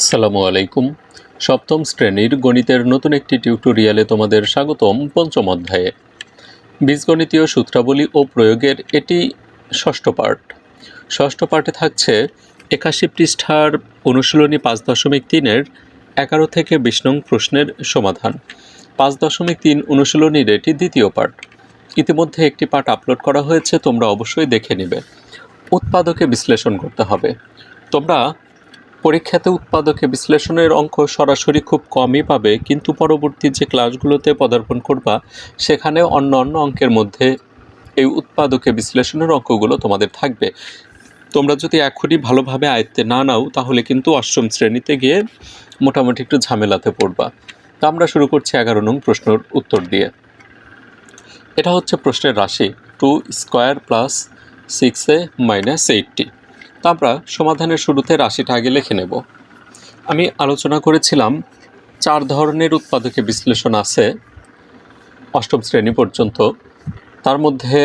আসসালামু আলাইকুম। সপ্তম শ্রেণির গণিতের নতুন একটি টিউটোরিয়ালে তোমাদের স্বাগতম পঞ্চম অধ্যায়ে। বীজগণিতীয় সূত্রাবলী ও প্রয়োগের এটি ষষ্ঠ পার্ট ষষ্ঠ পার্টে থাকছে একাশি পৃষ্ঠার অনুশীলনী পাঁচ দশমিক তিনের এগারো থেকে বিশ নং প্রশ্নের সমাধান। পাঁচ দশমিক তিন অনুশীলনীর এটি দ্বিতীয় পার্ট ইতিমধ্যে একটি পার্ট আপলোড করা হয়েছে, তোমরা অবশ্যই দেখে নেবে। উৎপাদকে বিশ্লেষণ করতে হবে। তোমরা পরীক্ষাতে উৎপাদকে বিশ্লেষণের অঙ্ক সরাসরি খুব কমই পাবে, কিন্তু পরবর্তী যে ক্লাসগুলোতে পদার্পণ করবা, সেখানে অন্য অন্য অঙ্কের মধ্যে এই উৎপাদকে বিশ্লেষণের অঙ্কগুলো তোমাদের থাকবে। তোমরা যদি এখনই ভালোভাবে আয়ত্তে না নাও, তাহলে কিন্তু অষ্টম শ্রেণীতে গিয়ে মোটামুটি একটু ঝামেলাতে পড়বা। তা আমরা শুরু করছি এগারো নং প্রশ্নের উত্তর দিয়ে। এটা হচ্ছে প্রশ্নের রাশি, two square plus six a minus eighty. তো আমরা সমাধানের শুরুতে রাশিটা আগে লিখে নেব। আমি আলোচনা করেছিলাম, চার ধরনের উৎপাদকে বিশ্লেষণ আছে অষ্টম শ্রেণি পর্যন্ত। তার মধ্যে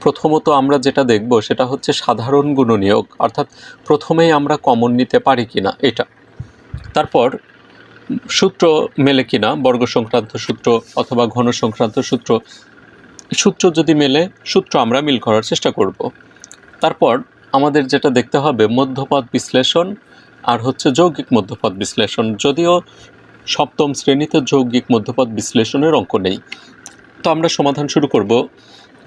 প্রথমত আমরা যেটা দেখব সেটা হচ্ছে সাধারণ গুণনীয়ক, অর্থাৎ প্রথমেই আমরা কমন নিতে পারি কি না এটা। তারপর সূত্র মেলে কিনা বর্গ সংক্রান্ত সূত্র অথবা ঘন সংক্রান্ত সূত্র। সূত্র যদি মেলে, সূত্র আমরা মিল করার চেষ্টা করব। তারপর আমাদের যেটা দেখতে হবে, মধ্যপদ বিশ্লেষণ আর হচ্ছে যৌগিক মধ্যপদ বিশ্লেষণ। যদিও সপ্তম শ্রেণীতে যৌগিক মধ্যপদ বিশ্লেষণের অঙ্ক নেই। তো আমরা সমাধান শুরু করব।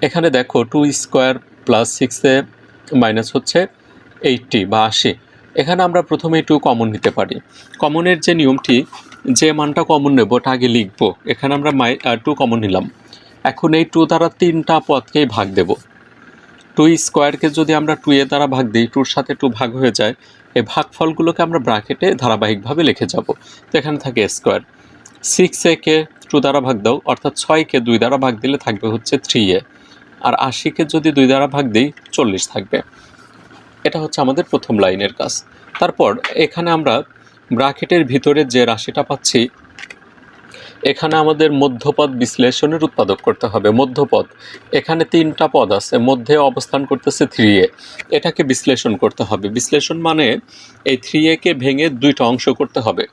এখানে দেখো টু স্কোয়ার প্লাস সিক্সে মাইনাস হচ্ছে এইটটি বা আশি। এখানে আমরা প্রথমে টু কমন নিতে পারি। কমনের যে নিয়মটি, যে মানটা কমন নেব ওটা আগে লিখব। এখানে আমরা মাই টু কমন নিলাম। এখন এই টু দ্বারা তিনটা পদকেই ভাগ দেব। টু স্কোয়ারকে যদি আমরা টু এ দ্বারা ভাগ দিই টুর সাথে টু ভাগ হয়ে যায় এই ভাগফলগুলোকে আমরা ব্রাকেটে ধারাবাহিকভাবে লিখে যাব। তো এখানে থাকে স্কোয়ার সিক্স এ কে টু দ্বারা ভাগ দাও, অর্থাৎ ছয়কে দুই দ্বারা ভাগ দিলে থাকবে হচ্ছে থ্রি এ। আর আশিকে যদি দুই দ্বারা ভাগ দিই, চল্লিশ থাকবে। এটা হচ্ছে আমাদের প্রথম লাইনের কাজ। তারপর এখানে আমরা ব্রাকেটের ভিতরে যে রাশিটা পাচ্ছি এখানে আমাদের মধ্যপদ বিশ্লেষণের উৎপাদক করতে হবে। মধ্যপদ, এখানে তিনটা পদ আছে, মধ্যে অবস্থান করতেছে থ্রি এ এটাকে বিশ্লেষণ করতে হবে। বিশ্লেষণ মানে এই থ্রি একে ভেঙে দুইটা অংশ করতে হবে।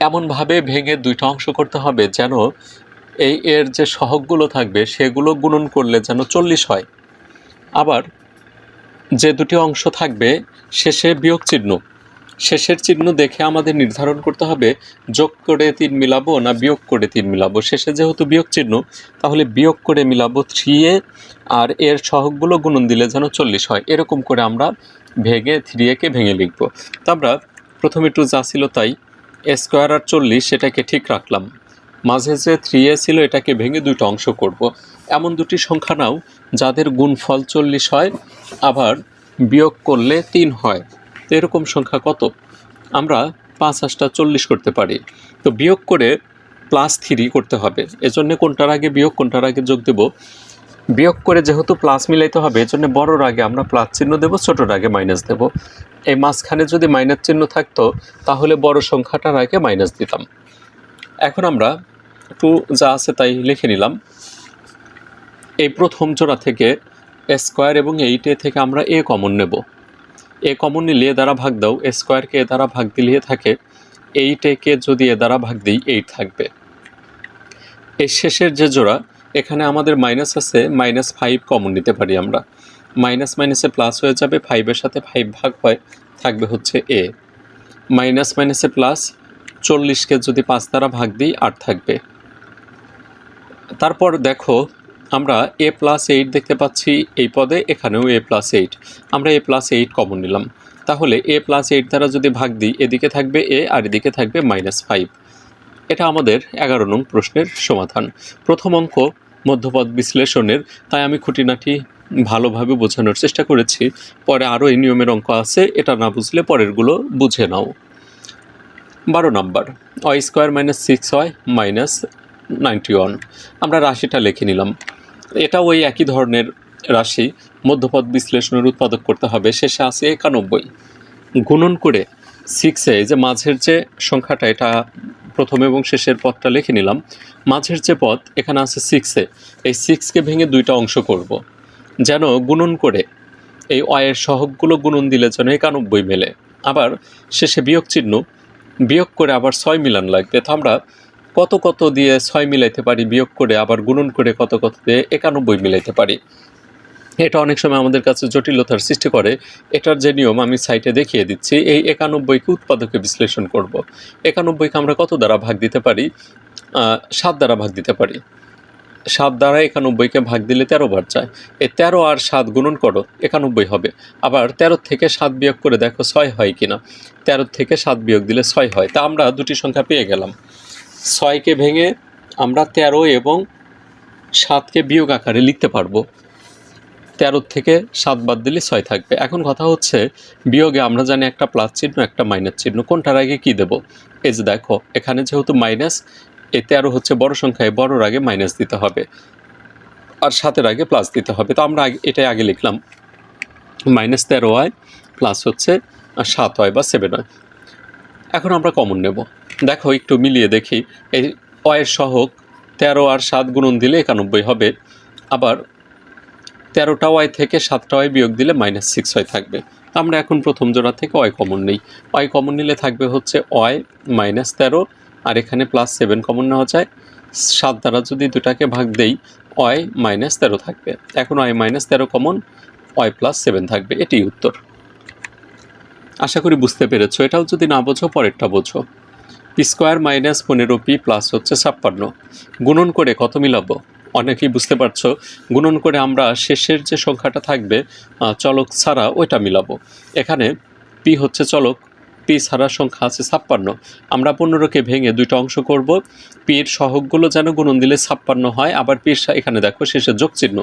এমনভাবে ভেঙে দুইটা অংশ করতে হবে যেন এই এর যে সহগগুলো থাকবে, সেগুলো গুণন করলে যেন চল্লিশ হয়। আবার যে দুটি অংশ থাকবে, শেষে বিয়োগ চিহ্ন শেষের চিহ্ন দেখে আমাদের নির্ধারণ করতে হবে যোগ করে তিন মিলাবো না বিয়োগ করে তিন মিলাবো। শেষে যেহেতু বিয়োগ চিহ্ন, তাহলে বিয়োগ করে মিলাবো থ্রি এ, আর এর সহগগুলো গুণন দিলে যেন চল্লিশ হয়। এরকম করে আমরা ভেঙে থ্রি একে ভেঙে লিখব। তা আমরা প্রথমে টু যা ছিল তাই স্কোয়ার আর চল্লিশ সেটাকে ঠিক রাখলাম। মাঝে যে থ্রি এ ছিল এটাকে ভেঙে দুটো অংশ করব। এমন দুটি সংখ্যা নাও যাদের গুণফল চল্লিশ হয়, আবার বিয়োগ করলে তিন হয়। তো এরকম সংখ্যা কত? আমরা পাঁচ আটটা চল্লিশ করতে পারি। তো বিয়োগ করে প্লাস থ্রি করতে হবে। এজন্য কোনটার আগে বিয়োগ, কোনটার আগে যোগ দেব? বিয়োগ করে যেহেতু প্লাস মিলাইতে হবে, এজন্য বড়োর আগে আমরা প্লাস চিহ্ন দেবো, ছোটোর আগে মাইনাস দেব। এই মাঝখানে যদি মাইনাস চিহ্ন থাকতো, তাহলে বড় সংখ্যাটার আগে মাইনাস দিতাম। এখন আমরা টু যা আছে তাই লিখে নিলাম। এই প্রথম জোড়া থেকে স্কোয়ার এবং এইটে থেকে আমরা এ কমন নেব। এ কমন নিলে এ দ্বারা ভাগ দাও, এ স্কোয়ারকে এ দ্বারা ভাগ দিলে থাকে এইট একে যদি এ দ্বারা ভাগ দিই, এইট থাকবে। এর শেষের যে জোড়া, এখানে আমাদের মাইনাস আছে মাইনাস ফাইভ কমন নিতে পারি আমরা। মাইনাস মাইনাসে প্লাস হয়ে যাবে ফাইভের সাথে ফাইভ ভাগ হয়, থাকবে হচ্ছে এ মাইনাস মাইনাসে প্লাস চল্লিশকে যদি পাঁচ দ্বারা ভাগ দিই, আট থাকবে। তারপর দেখো আমরা এ প্লাস এইট দেখতে পাচ্ছি, এই পদে এখানেও এ প্লাস এইট আমরা এ প্লাস এইট কমন নিলাম। তাহলে এ প্লাস এইট দ্বারা যদি ভাগ দিই, এদিকে থাকবে এ আর এদিকে থাকবে মাইনাস ফাইভ এটা আমাদের এগারো নং প্রশ্নের সমাধান। প্রথম অঙ্ক মধ্যপদ বিশ্লেষণের, তাই আমি খুঁটিনাটি ভালোভাবে বোঝানোর চেষ্টা করেছি। পরে আরও এই নিয়মের অঙ্ক আছে, এটা না বুঝলে পরেরগুলো বুঝে নাও। বারো নম্বর y square minus six y minus ninety one আমরা রাশিটা লিখে নিলাম। এটা ওই একই ধরনের রাশি মধ্যপদ বিশ্লেষণের উৎপাদক করতে হবে। শেষে আছে একানব্বই। গুণন করে সিক্সে যে মাঝের যে সংখ্যাটা, এটা প্রথম এবং শেষের পদটা লিখে নিলাম। মাঝের যে পদ, এখানে আছে সিক্সে এই সিক্সকে ভেঙে দুইটা অংশ করব। যেন গুণন করে এই অয়ের সহগগুলো গুণন দিলে যেন একানব্বই মেলে। আবার শেষে বিয়োগ চিহ্ন, বিয়োগ করে আবার ছয় মিলান লাগবে। তো আমরা কত কত দিয়ে ছয় মিলাইতে পারি, বিয়োগ করে আবার গুণন করে কত কত দিয়ে একানব্বই মিলাইতে পারি। এটা অনেক সময় আমাদের কাছে জটিলতার সৃষ্টি করে। এটার যে নিয়ম আমি সাইটে দেখিয়ে দিচ্ছি, এই একানব্বইকে উৎপাদকে বিশ্লেষণ করব। একানব্বইকে আমরা কত দ্বারা ভাগ দিতে পারি? সাত দ্বারা ভাগ দিতে পারি। সাত দ্বারা একানব্বইকে ভাগ দিলে তেরো বার যায়। এই তেরো আর সাত গুণন করো, একানব্বই হবে। আবার তেরো থেকে সাত বিয়োগ করে দেখো ছয় হয় কিনা। তেরো থেকে সাত বিয়োগ দিলে ছয় হয়। তা আমরা দুটি সংখ্যা পেয়ে গেলাম। ছয়কে ভেঙে আমরা তেরো এবং সাতকে বিয়োগ আকারে লিখতে পারব। তেরো থেকে সাত বাদ দিলে ছয় থাকবে। এখন কথা হচ্ছে, বিয়োগে আমরা জানি একটা প্লাস চিহ্ন, একটা মাইনাস চিহ্ন। কোনটার আগে কি দেব? এই যে দেখো, এখানে যেহেতু মাইনাস, এই তেরো হচ্ছে বড় সংখ্যায় বড়র আগে মাইনাস দিতে হবে আর সাতের আগে প্লাস দিতে হবে। তো আমরা এটাই আগে লিখলাম। মাইনাস তেরো হয়, প্লাস হচ্ছে সাত হয় বা সেভেন হয়। এখন আমরা কমন নেব। দেখো, একটু মিলিয়ে দেখি। এই অয়ের সহক তেরো আর সাত গুণন দিলে একানব্বই হবে। আবার তেরোটা ওয়াই থেকে সাতটা ওয়াই বিয়োগ দিলে মাইনাস সিক্স ওয়াই থাকবে। আমরা এখন প্রথম জোড়া থেকে ওয়াই কমন নেই। ওয়াই কমন নিলে থাকবে হচ্ছে ওয়াই মাইনাস তেরো, আর এখানে প্লাস সেভেন কমন নেওয়া যায়। সাত দ্বারা যদি দুটাকে ভাগ দেই, ওয়াই মাইনাস তেরো থাকবে। এখন ওয়াই মাইনাস তেরো কমন, ওয়াই প্লাস সেভেন থাকবে। এটি উত্তর। আশা করি বুঝতে পেরেছ। এটাও যদি না বোঝো, পরেরটা বোঝো। পি স্কোয়ার মাইনাস পনেরো পি প্লাস হচ্ছে ছাপ্পান্ন। গুণন করে কত মিলাবো? অনেকেই বুঝতে পারছ। গুণন করে আমরা শেষের যে সংখ্যাটা থাকবে চলক ছাড়া ওইটা মিলাবো। এখানে পি হচ্ছে চলক পি ছাড়া সংখ্যা আছে ছাপ্পান্ন। আমরা পনেরোকে ভেঙে দুইটা অংশ করব। পির সহগগুলো যেন গুণন দিলে ছাপ্পান্ন হয়। আবার পির এখানে দেখো, শেষে যোগ চিহ্ন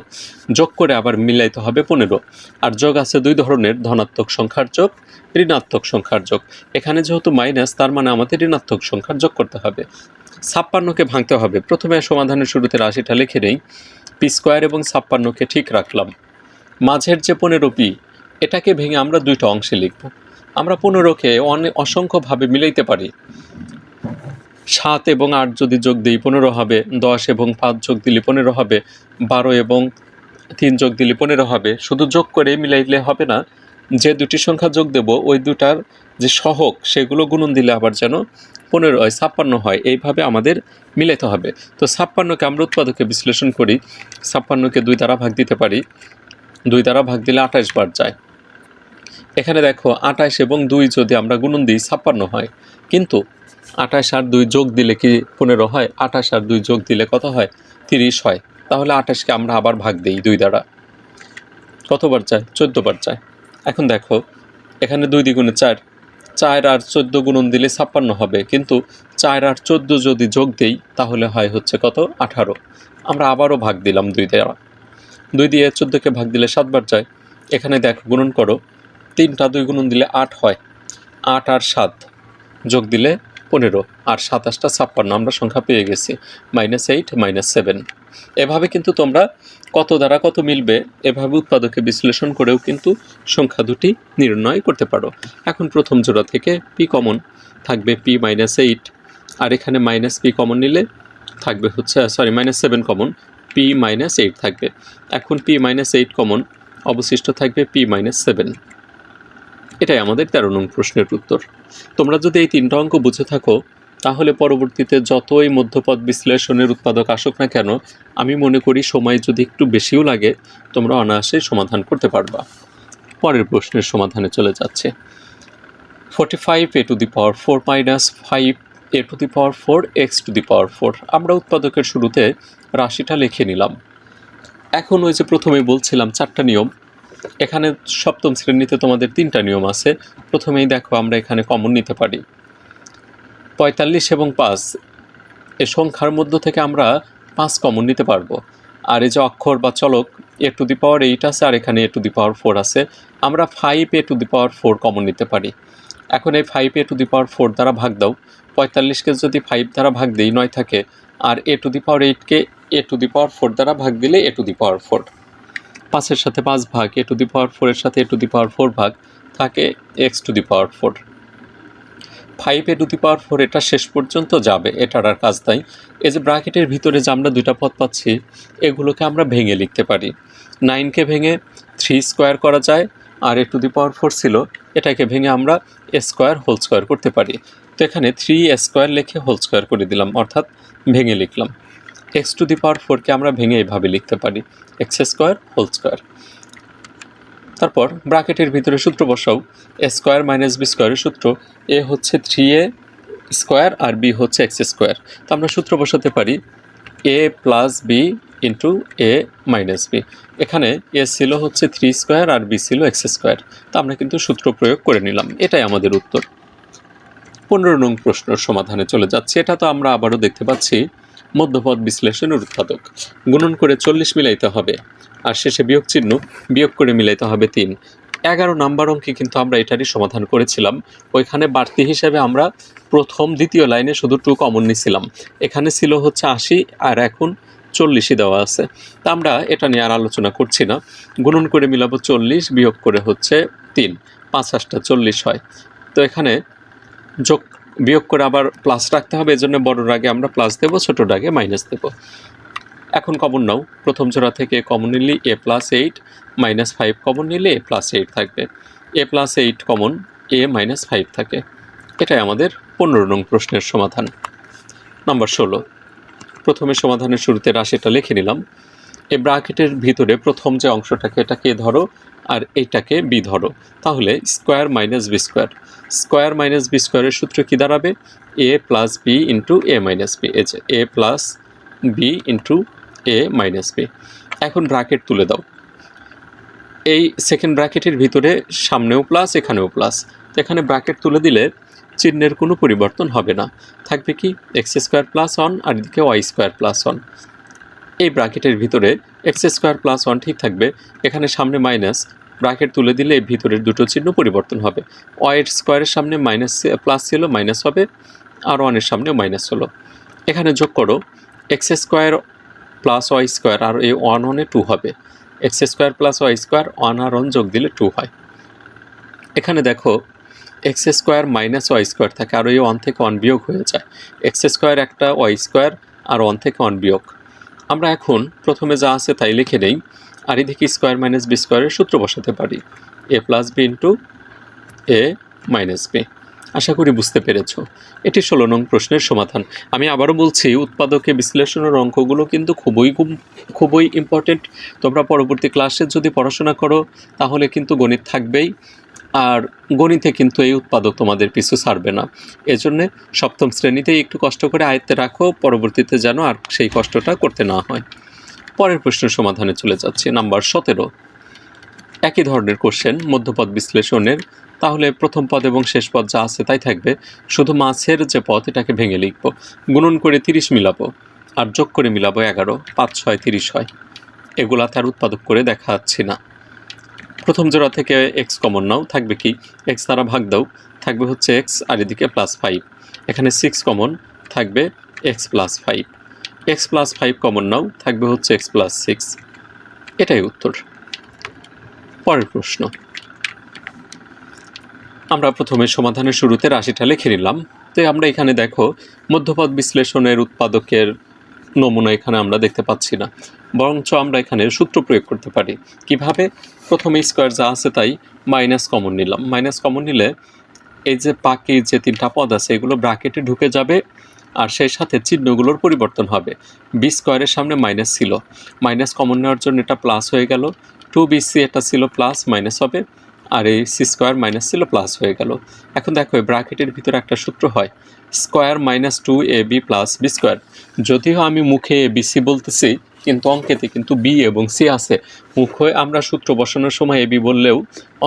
যোগ করে আবার মিলাইতে হবে পনেরো। আর যোগ আছে দুই ধরনের, ধনাত্মক সংখ্যার যোগ, ঋণাত্মক সংখ্যার যোগ। এখানে যেহেতু মাইনাস তার মানে আমাদের ঋণাত্মক সংখ্যার যোগ করতে হবে। ছাপ্পান্নকে ভাঙতে হবে। প্রথমে সমাধানের শুরুতে রাশিটা লিখে নেই। পি স্কোয়ার এবং ছাপ্পান্নকে ঠিক রাখলাম। মাঝের যে পনেরো পি, এটাকে ভেঙে আমরা দুইটা অংশে লিখব। আমরা পনেরোকে অনেক অসংখ্যভাবে মিলাইতে পারি। সাত এবং আট যদি যোগ দিই পনেরো হবে, দশ এবং পাঁচ যোগ দিলে পনেরো হবে, বারো এবং তিন যোগ দিলে পনেরো হবে। শুধু যোগ করে মিলাইলে হবে না, যে দুটি সংখ্যা যোগ দেব, ওই দুটার যে সহক সেগুলো গুণন দিলে আবার যেন পনেরো হয়, ছাপ্পান্ন হয়। এইভাবে আমাদের মিলাইতে হবে। তো ছাপ্পান্নকে আমরা উৎপাদকে বিশ্লেষণ করি। ছাপ্পান্নকে দুই দ্বারা ভাগ দিতে পারি। দুই দ্বারা ভাগ দিলে আঠাশ বার যায়। এখানে দেখো আঠাশ এবং দুই যদি আমরা গুণন দিই ছাপ্পান্ন হয়। কিন্তু আঠাশ আর দুই যোগ দিলে কি পনেরো হয়? আঠাশ আর দুই যোগ দিলে কত হয়? তিরিশ হয়। তাহলে আঠাশকে আমরা আবার ভাগ দিই দুই দ্বারা। কতবার চায় চোদ্দ বার চায় এখন দেখো, এখানে দুই দ্বিগুণে চার। চার আর চোদ্দ গুণন দিলে ছাপ্পান্ন হবে। কিন্তু চার আর চোদ্দ যদি যোগ দেই, তাহলে হয় হচ্ছে কত? আঠারো। আমরা আবারও ভাগ দিলাম দুই দ্বারা। দুই দিয়ে চোদ্দোকে ভাগ দিলে সাতবার যায় এখানে দেখো, গুণন করো। তিনটা দুই গুণন দিলে আট হয়। আট আর সাত যোগ দিলে পনেরো। আর সাতাশটা ছাপ্পান্ন, আমরা সংখ্যা পেয়ে গেছি। Minus eight, minus seven. এভাবে কিন্তু তোমরা কত দ্বারা কত মিলবে, এভাবে উৎপাদকে বিশ্লেষণ করেও কিন্তু সংখ্যা দুটি নির্ণয় করতে পারো। এখন প্রথম জোড়া থেকে পি কমন থাকবে পি মাইনাস এইট। আর এখানে মাইনাস পি কমন নিলে থাকবে হচ্ছে, sorry, minus seven common, P minus eight থাকবে। এখন পি মাইনাস এইট কমন, অবশিষ্ট থাকবে পি মাইনাস সেভেন। এটাই আমাদের তেরো নং প্রশ্নের উত্তর। তোমরা যদি এই তিনটা অঙ্ক বুঝে থাকো, তাহলে পরবর্তীতে যতই মধ্যপদ বিশ্লেষণের উৎপাদক আসুক না কেন, আমি মনে করি সময় যদি একটু বেশিও লাগে, তোমরা অনায়াসে সমাধান করতে পারবা। পরের প্রশ্নের সমাধানে চলে যাচ্ছে। Forty five A to the power four minus five A to the power four X to the power four আমরা উৎপাদকের শুরুতে রাশিটা লিখে নিলাম। এখন ওই যে প্রথমে বলছিলাম চারটা নিয়ম এখানে সপ্তম শ্রেণীতে তোমাদের তিনটা নিয়ম আছে। প্রথমেই দেখো আমরা এখানে কমন নিতে পারি। পঁয়তাল্লিশ এবং পাঁচ, এ সংখ্যার মধ্য থেকে আমরা পাঁচ কমন নিতে পারব। আর এই যে অক্ষর বা চলক, এ টু দি পাওয়ার এইট আছে আর এখানে এ টু দি পাওয়ার ফোর আছে। আমরা five A to the power four common নিতে পারি। এখন এই five A to the power four দ্বারা ভাগ দাও। পঁয়তাল্লিশকে যদি ফাইভ দ্বারা ভাগ দিই, নয় থাকে। আর এ to the power এইটকে A to the power four দ্বারা ভাগ দিলে এ টু দি পাওয়ার ফোর পাঁচের সাথে পাঁচ ভাগ, এ টু দি পাওয়ার ফোরের সাথে এ টু দি পাওয়ার ফোর ভাগ থাকে X to the power four. Five A to the power four এটা শেষ পর্যন্ত যাবে, এটার আর কাজ নাই। এই যে ব্র্যাকেটের ভিতরে যে আমরা দুইটা পদ পাচ্ছি, এগুলোকে আমরা ভেঙে লিখতে পারি। নাইনকে ভেঙে থ্রি স্কোয়ার করা যায়, আর এ টু দি পাওয়ার ফোর ছিল, এটাকে ভেঙে আমরা এ স্কোয়ার হোল স্কোয়ার করতে পারি। তো এখানে থ্রি স্কোয়ার লিখে হোল স্কোয়ার করে দিলাম, অর্থাৎ ভেঙে লিখলাম। এক্স টু দি পাওয়ার ফোরকে আমরা ভেঙে এইভাবে লিখতে পারি, এক্স স্কোয়ার হোল স্কোয়ার। তারপর ব্র্যাকেটের ভিতরে সূত্র বসাও, এ স্কোয়ার মাইনাস বি স্কোয়ারের সূত্র, এ হচ্ছে থ্রি এ স্কোয়ার আর বি হচ্ছে এক্স স্কোয়ার। তো আমরা সূত্র বসাতে পারি, A plus B into A minus B. এখানে এ ছিল হচ্ছে থ্রি স্কোয়ার আর বি ছিল এক্স স্কোয়ার। তো আমরা কিন্তু সূত্র প্রয়োগ করে নিলাম, এটাই আমাদের উত্তর। পনেরো নং প্রশ্নের সমাধানে চলে যাচ্ছে, এটা তো আমরা আবারও দেখতে পাচ্ছি। মধ্যপদ বিশ্লেষণের উৎপাদক। গুণন করে চল্লিশ মিলাইতে হবে। আর শেষে বিয়োগ চিহ্ন, বিয়োগ করে মিলাইতে হবে তিন। এগারো নাম্বার অঙ্কে কিন্তু আমরা এটারই সমাধান করেছিলাম। ওইখানে বাড়তি হিসেবে আমরা প্রথম, দ্বিতীয় লাইনে শুধু টু কমন নিছিলাম। এখানে ছিল হচ্ছে আশি আর এখন চল্লিশই দেওয়া আছে। তা আমরা এটা নিয়ে আর আলোচনা করছি না। গুণন করে মিলাবো চল্লিশ, বিয়োগ করে হচ্ছে তিন। পাঁচ আটটা চল্লিশ হয়। তো এখানে যোগ বিয়োগ করে আবার প্লাস রাখতে হবে, এজন্য বড়র আগে আমরা প্লাস দেবো ছোটোর আগে মাইনাস দেবো। এখন কমন নাও। প্রথম জোড়া থেকে কমন নিলে A plus eight minus five common নিলে এ প্লাস এইট থাকবে। A plus eight common A minus five থাকে। এটাই আমাদের পনেরো নং প্রশ্নের সমাধান। নাম্বার ষোলো। প্রথমে সমাধানের শুরুতে রাশিটা লিখে নিলাম। এই ব্রাকেটের ভিতরে প্রথম যে অংশটাকে, এটাকে ধরো আর এইটাকে বি ধরো, তাহলে square minus B square. Square minus B স্কোয়ারের সূত্র কী দাঁড়াবে? A plus B into A minus B, এই যে A plus B into A minus B. এখন ব্র্যাকেট তুলে দাও। এই সেকেন্ড ব্র্যাকেটের ভিতরে সামনেও প্লাস, এখানেও প্লাস। এখানে ব্র্যাকেট তুলে দিলে চিহ্নের কোনো পরিবর্তন হবে না। থাকবে কি? এক্স স্কোয়ার প্লাস ওয়ান আর এদিকে ওয়াই স্কোয়ার প্লাস ওয়ান। এই ব্র্যাকেটের ভিতরে এক্স স্কোয়ার প্লাস ওয়ান ঠিক থাকবে। এখানে সামনে মাইনাস। ব্র্যাকেট তুলে দিলে এই ভিতরের দুটো চিহ্ন পরিবর্তন হবে। ওয়াইয়ের স্কোয়ারের সামনে মাইনাস প্লাস ছিল, মাইনাস হবে। আর ওয়ানের সামনেও মাইনাস হলো। এখানে যোগ করো। X square plus Y square আর এই ওয়ান ওয়ানে টু হবে। X square plus Y square one আর ওয়ান যোগ দিলে টু হয়। এখানে দেখো, X square minus Y square থাকে আর ওই ওয়ান থেকে ওয়ান বিয়োগ হয়ে যায়। এক্স স্কোয়ার একটা, ওয়াই স্কোয়ার আর ওয়ান থেকে ওয়ান বিয়োগ। আমরা এখন প্রথমে যা আছে তাই লিখে নেই, আর এদিকে স্কোয়ার মাইনাস বি স্কোয়ারের সূত্র বসাতে পারি। A plus B into A minus B. আশা করি বুঝতে পেরেছ। এটি ষোলো নং প্রশ্নের সমাধান। আমি আবারও বলছি, উৎপাদকে বিশ্লেষণের অঙ্কগুলো কিন্তু খুবই খুবই ইম্পর্টেন্ট তোমরা পরবর্তী ক্লাসে যদি পড়াশোনা করো, তাহলে কিন্তু গণিত থাকবেই। আর গণিতে কিন্তু এই উৎপাদক তোমাদের পিছু ছাড়বে না। এজন্যে সপ্তম শ্রেণীতেই একটু কষ্ট করে আয়ত্তে রাখো, পরবর্তীতে যেন আর সেই কষ্টটা করতে না হয়। পরের প্রশ্নের সমাধানে চলে যাচ্ছি, নাম্বার সতেরো। একই ধরনের কোশ্চেন মধ্যপদ বিশ্লেষণের। তাহলে প্রথম পদ এবং শেষ পদ যা আছে তাই থাকবে। শুধু মাছের যে পদ, এটাকে ভেঙে লিখব। গুণন করে তিরিশ মিলাবো আর যোগ করে মিলাবো এগারো, পাঁচ, ছয়, তিরিশ হয়। এগুলা তার উৎপাদক করে দেখা যাচ্ছে না। প্রথম জোড়া থেকে এক্স কমন নাও, থাকবে কি? এক্স দ্বারা ভাগ দাও, থাকবে হচ্ছে এক্স আর এদিকে প্লাস ফাইভ এখানে সিক্স কমন থাকবে X plus five X plus five common নাও, থাকবে হচ্ছে এক্স প্লাস সিক্স এটাই উত্তর। পরের প্রশ্ন। আমরা প্রথমে সমাধানের শুরুতে রাশিটা লিখে নিলাম। তো আমরা এখানে দেখো, মধ্যপদ বিশ্লেষণের উৎপাদকের নমুনা এখানে আমরা দেখতে পাচ্ছি না। বরঞ্চ আমরা এখানে সূত্র প্রয়োগ করতে পারি। কীভাবে? প্রথমে স্কোয়ার যা আছে তাই মাইনাস কমন নিলাম। মাইনাস কমন নিলে এই যে বাকি যে তিনটা পদ আছে, এগুলো ব্র্যাকেটে ঢুকে যাবে আর সেই সাথে চিহ্নগুলোর পরিবর্তন হবে। বি স্কোয়ারের সামনে মাইনাস ছিল। মাইনাস কমন নেওয়ার জন্য এটা প্লাস হয়ে গেল। টু বিসি এটা ছিল প্লাস মাইনাস হবে। আর এই সি স্কোয়ার মাইনাস ছিল প্লাস হয়ে গেল। এখন দেখো এই ব্র্যাকেটের ভিতরে একটা সূত্র হয় square minus two A B plus B square যদিও আমি মুখে এ বি সি বলতেছি, কিন্তু অঙ্কেতে কিন্তু বি এবং সি আছে। মুখে আমরা সূত্র বসানোর সময় এ বি বললেও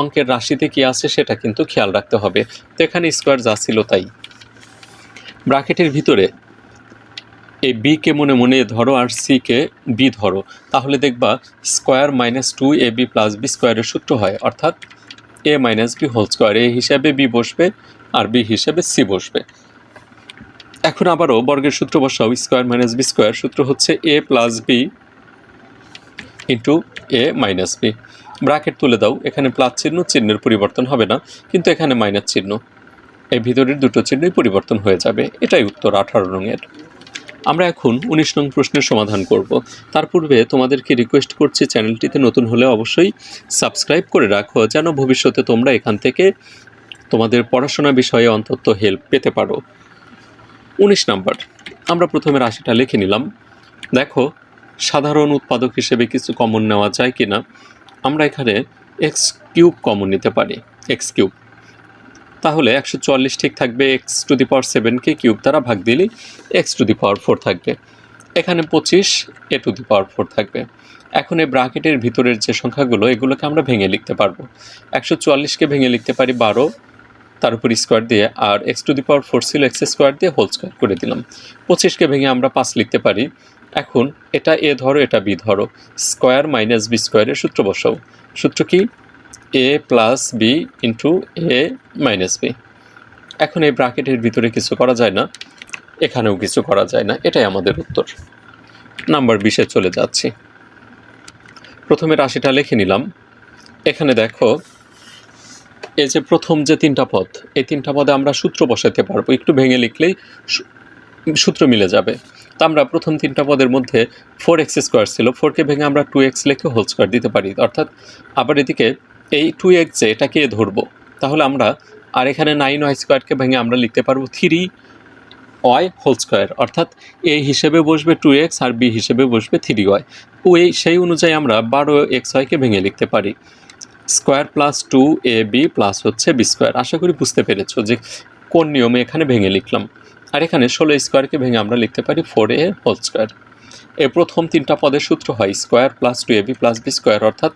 অঙ্কের রাশিতে কি আছে সেটা কিন্তু খেয়াল রাখতে হবে। তো এখানে স্কোয়ার যা ছিল তাই। ব্র্যাকেটের ভিতরে এই বিকে মনে মনে ধরো আর সিকে বি ধরো, তাহলে দেখবা square minus two A B plus B স্কোয়ারের সূত্র হয়। অর্থাৎ A minus B whole square, A হিসাবে বি বসবে আর বি হিসাবে সি বসবে। এখন আবারও বর্গের সূত্র বসাও, স্কোয়ার মাইনাস বি স্কোয়ার সূত্র হচ্ছে A plus B into A minus B. Bracket তুলে দাও, এখানে প্লাস চিহ্ন চিহ্নের পরিবর্তন হবে না, কিন্তু এখানে মাইনাস চিহ্ন। এই ভিতরের দুটো চিহ্নই পরিবর্তন হয়ে যাবে, এটাই উত্তর আঠারো রঙের। আমরা এখন উনিশ নং প্রশ্নের সমাধান করব। তার পূর্বে তোমাদেরকে রিকোয়েস্ট করছি চ্যানেলটিতে নতুন হলে অবশ্যই সাবস্ক্রাইব করে রাখো, যেন ভবিষ্যতে তোমরা এখান থেকে তোমাদের পড়াশোনা বিষয়ে অন্তত হেল্প পেতে পারো। উনিশ নাম্বার, আমরা প্রথমে রাশিটা লিখে নিলাম। দেখো, সাধারণ উৎপাদক হিসেবে কিছু কমন নেওয়া যায় কি না আমরা এখানে এক্স কিউব কমন নিতে পারি। এক্স কিউব তাহলে একশো চুয়াল্লিশ ঠিক থাকবে, এক্স টু দি পাওয়ার সেভেনকে কিউব দ্বারা ভাগ দিলেই X to the power four থাকবে। এখানে পঁচিশ, এ টু দি পাওয়ার ফোর থাকবে। এখন এই ব্রাকেটের ভিতরের যে সংখ্যাগুলো, এগুলোকে আমরা ভেঙে লিখতে পারব। একশো চুয়াল্লিশকে ভেঙে লিখতে পারি বারো, তার উপর স্কোয়ার দিয়ে, আর X to the power four ছিল এক্স স্কোয়ার দিয়ে হোল স্কোয়ার করে দিলাম। পঁচিশকে ভেঙে আমরা পাঁচ লিখতে পারি। এখন এটা এ ধরো, এটা বি ধরো, স্কোয়ার মাইনাস বি স্কোয়ারের সূত্র বসাও। সূত্র কি? A plus B into A minus B এখন এই ব্রাকেটের ভিতরে কিছু করা যায় না, এখানেও কিছু করা যায় না, এটাই আমাদের উত্তর। নাম্বার বিশে চলে যাচ্ছি। প্রথমে রাশিটা লিখে নিলাম। এখানে দেখো, এই যে প্রথম যে তিনটা পদ, এই তিনটা পদে আমরা সূত্র বসাতে পারব। একটু ভেঙে লিখলেই সূত্র মিলে যাবে। তা আমরা প্রথম তিনটা পদের মধ্যে ফোর এক্স স্কোয়ার ছিল ফোরকে ভেঙে আমরা টু এক্স লিখে হোল স্কোয়ার দিতে পারি। অর্থাৎ আবার এদিকে এই টু এক্স এটাকে ধরবো। তাহলে আমরা, আর এখানে নাইন ওয়াই স্কোয়ারকে ভেঙে আমরা লিখতে পারব থ্রি ওয়াই হোল স্কোয়ার অর্থাৎ এ হিসেবে বসবে টু এক্স আর বি হিসেবে বসবে থ্রি ওয়াই ও এই সেই অনুযায়ী আমরা বারো এক্স ওয়াইকে ভেঙে লিখতে পারি। Square plus two A B plus হচ্ছে বি স্কোয়ার আশা করি বুঝতে পেরেছ যে কোন নিয়মে এখানে ভেঙে লিখলাম। আর এখানে ষোলো স্কোয়ারকে ভেঙে আমরা লিখতে পারি ফোর এ হোল স্কোয়ার এর প্রথম তিনটা পদের সূত্র হয় square plus two A B plus B square অর্থাৎ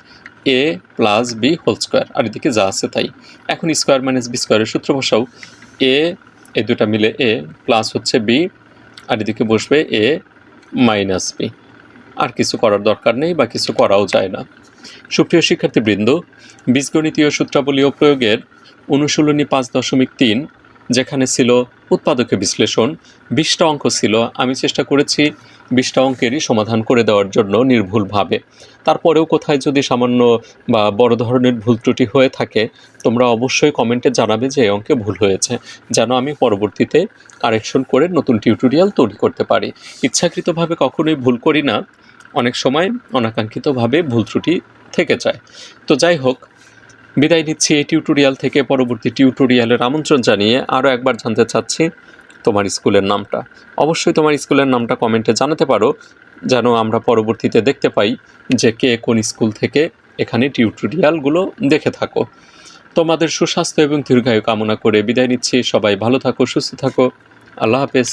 A plus B whole square আর এদিকে যা আছে তাই। এখন স্কোয়ার মাইনাস বি স্কোয়ারের সূত্র বসাও। এ এ দুটা মিলে এ প্লাস হচ্ছে বি আর এদিকে বসবে এ মাইনাস বি আর কিছু করার দরকার নেই বা কিছু করাও যায় না। সুপ্রিয় শিক্ষার্থীবৃন্দ, বীজগণিতীয় সূত্রাবলী ও প্রয়োগের অনুশীলনী পাঁচ দশমিক তিন, যেখানে ছিল উৎপাদকে বিশ্লেষণ, বিশটা অঙ্ক ছিল, আমি চেষ্টা করেছি বিশটা অঙ্কেরই সমাধান করে দেওয়ার জন্য নির্ভুলভাবে। তারপরেও কোথায় যদি সামান্য বা বড় ধরনের ভুল ত্রুটি হয়ে থাকে, তোমরা অবশ্যই কমেন্টে জানাবে যে এই অঙ্কে ভুল হয়েছে, যেন আমি পরবর্তীতে কারেকশন করে নতুন টিউটোরিয়াল তৈরি করতে পারি। ইচ্ছাকৃতভাবে কখনোই ভুল করি না। অনেক সময় অনাকাঙ্ক্ষিতভাবে ভুল ত্রুটি থেকে যায়। তো যাই হোক, বিদায় নিচ্ছি এই টিউটোরিয়াল থেকে। পরবর্তী টিউটোরিয়ালের আমন্ত্রণ জানিয়ে আরও একবার জানতে চাচ্ছি তোমার স্কুলের নামটা। অবশ্যই তোমার স্কুলের নামটা কমেন্টে জানাতে পারো, যেন আমরা পরবর্তীতে দেখতে পাই যে কে কোন স্কুল থেকে এখানে টিউটোরিয়ালগুলো দেখে থাকো। তোমাদের সুস্বাস্থ্য এবং দীর্ঘায়ু কামনা করে বিদায় নিচ্ছি। সবাই ভালো থাকো, সুস্থ থাকো। আল্লাহ হাফেজ।